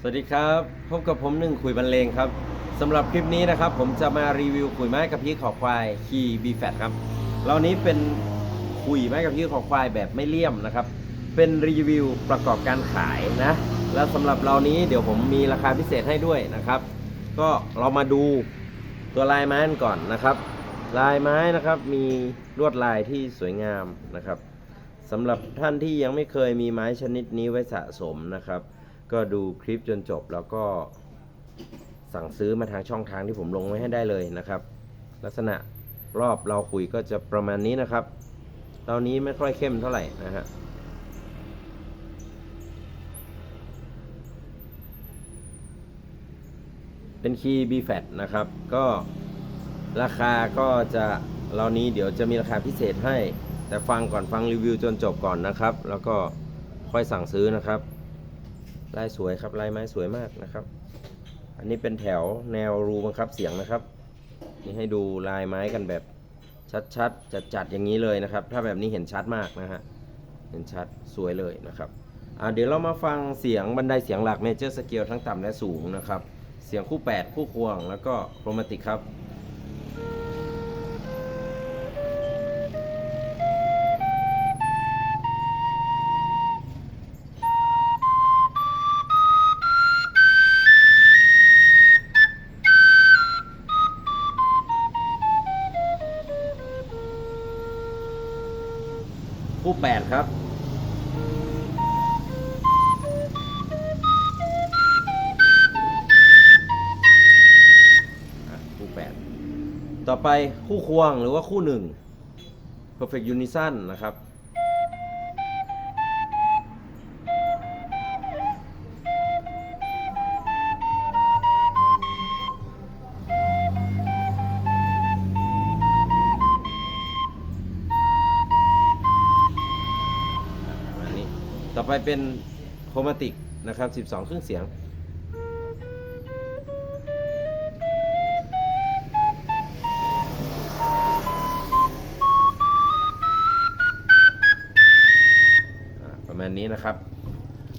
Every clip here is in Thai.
สวัสดีครับ พบกับผมหนึ่งขุยบรรเลงครับสำหรับคลิปนี้นะครับ ผมจะมารีวิวขุยไม้กระพี้ขอควายคีบีแฟตครับเรานี้เป็นขุยไม้กระพี้ขอควายแบบไม่เลี่ยมนะครับ เป็นรีวิวประกอบการขายนะ แล้วสำหรับเรานี้เดี๋ยวผมมีราคาพิเศษให้ด้วยนะครับ ก็เรามาดูตัวลายไม้กันก่อนนะครับ ลายไม้นะครับมีลวดลายที่สวยงามนะครับสำหรับท่านที่ยังไม่เคยมีไม้ชนิดนี้ไว้สะสมนะครับ ก็ดูคลิปจนจบแล้วก็สั่งซื้อมาทางช่องทางที่ผมลงไว้ให้ได้เลยนะครับ ลักษณะรอบเราคุยก็จะประมาณนี้นะครับตอนนี้ไม่ค่อยเข้มเท่าไหร่นะฮะเป็นคีย์ B fat นะครับ ก็ราคาก็จะเรานี้เดี๋ยวจะมีราคาพิเศษให้ แต่ฟังก่อนฟังรีวิวจนจบก่อนนะครับ แล้วก็ค่อยสั่งซื้อนะครับ ลายสวยครับลายไม้สวยมากนะครับ อันนี้เป็นแถวแนวรูบังคับเสียงนะครับ นี่ให้ดูลายไม้กันแบบชัดๆจัดๆอย่างนี้เลยนะครับ ถ้าแบบนี้เห็นชัดมากนะฮะเห็นชัดสวยเลยนะครับอ่าเดี๋ยวเรามาฟังเสียงบันไดเสียงหลักเมเจอร์สเกลทั้งต่ำและสูงนะครับ เสียงคู่ 8 คู่ควง แล้วก็โครมาติกครับ คู่8ครับคู่8ต่อไปคู่ควงหรือว่าคู่1 perfect unison นะครับ ต่อไปเป็นโครมาติกนะครับ 12 เครื่องเสียง ประมาณนี้นะครับ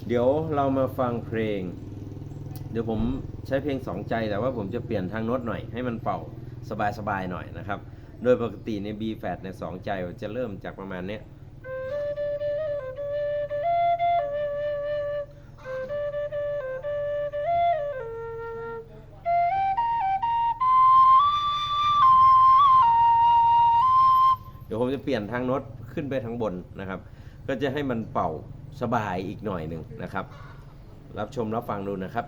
เดี๋ยวเรามาฟังเพลง เดี๋ยวผมใช้เพลงสองใจแต่ว่าผมจะเปลี่ยนทางโน้ตหน่อยให้มันเป่าสบายๆหน่อยนะครับ โดยปกติใน B flat ในสองใจจะเริ่มจากประมาณนี้ ปลี่ยนทางโน้ตขึ้นไปทางบนนะครับ ก็จะให้มันเป่าสบายอีกหน่อยหนึ่งนะครับ รับชมรับฟังดูนะครับ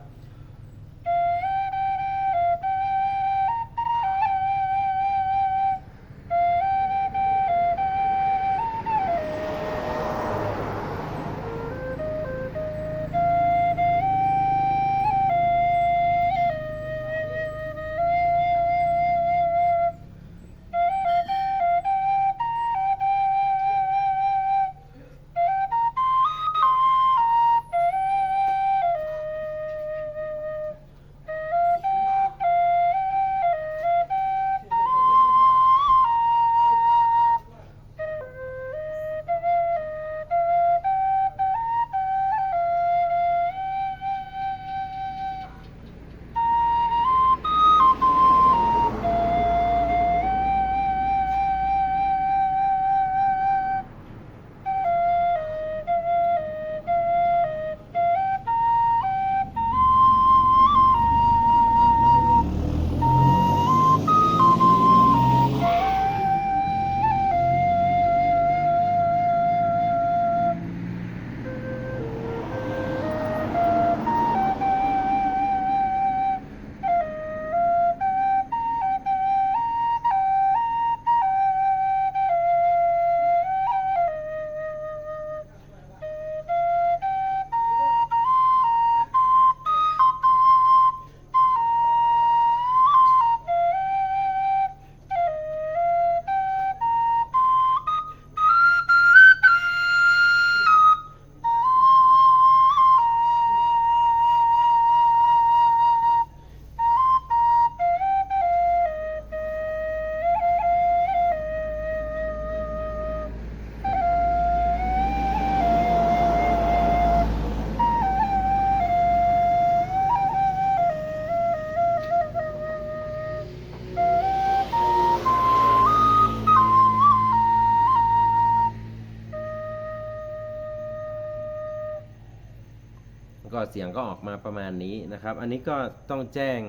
ก็เสียงก็ออกมาประมาณนี้นะครับ อันนี้ก็ต้องแจ้ง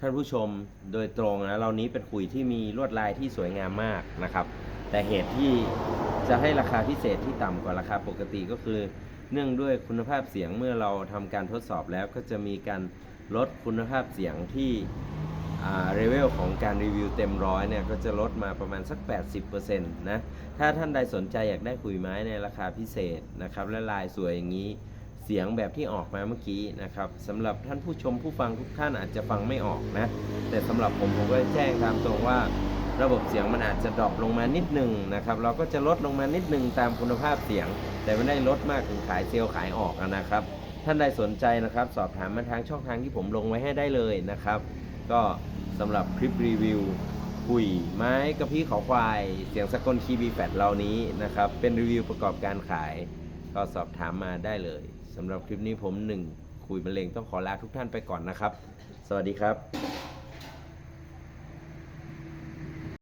ท่านผู้ชมโดยตรงนะเรานี้เป็นคุยที่มีลวดลายที่สวยงามมากนะครับ แต่เหตุที่จะให้ราคาพิเศษที่ต่ำกว่าราคาปกติก็คือ เนื่องด้วยคุณภาพเสียงเมื่อเราทำการทดสอบแล้วก็จะมีการลดคุณภาพเสียงที่เรเวลของการรีวิวเต็มร้อยเนี่ยก็จะลดมาประมาณสัก 80%นะถ้าท่านใดสนใจอยากได้คุยไม้ในราคาพิเศษนะครับและลายสวยอย่างนี้ เสียงแบบที่ออกมาเมื่อกี้นะครับสำหรับท่านผู้ชมผู้ฟังทุกท่านอาจจะฟังไม่ออกนะ แต่สำหรับผมผมก็แจ้งตามตรงว่า ระบบเสียงมันอาจจะดรอปลงมานิดหนึ่งนะครับเราก็จะลดลงมานิดหนึ่งตามคุณภาพเสียง แต่ไม่ได้ลดมากถึงขายเซลล์ขายออกนะครับ ท่านใดสนใจนะครับสอบถามมาทางช่องทางที่ผมลงไว้ให้ได้เลยนะครับ ก็สำหรับคลิปรีวิวคุยไม้กระพี้เขาควาย เสียงสกลคีบีแฟดเหล่านี้นะครับเป็นรีวิวประกอบการขายก็สอบถามมาได้เลย สำหรับคลิปนี้ผมหนึ่งคุยบรรเลงต้องขอลาทุกท่านไปก่อนนะครับ สวัสดีครับ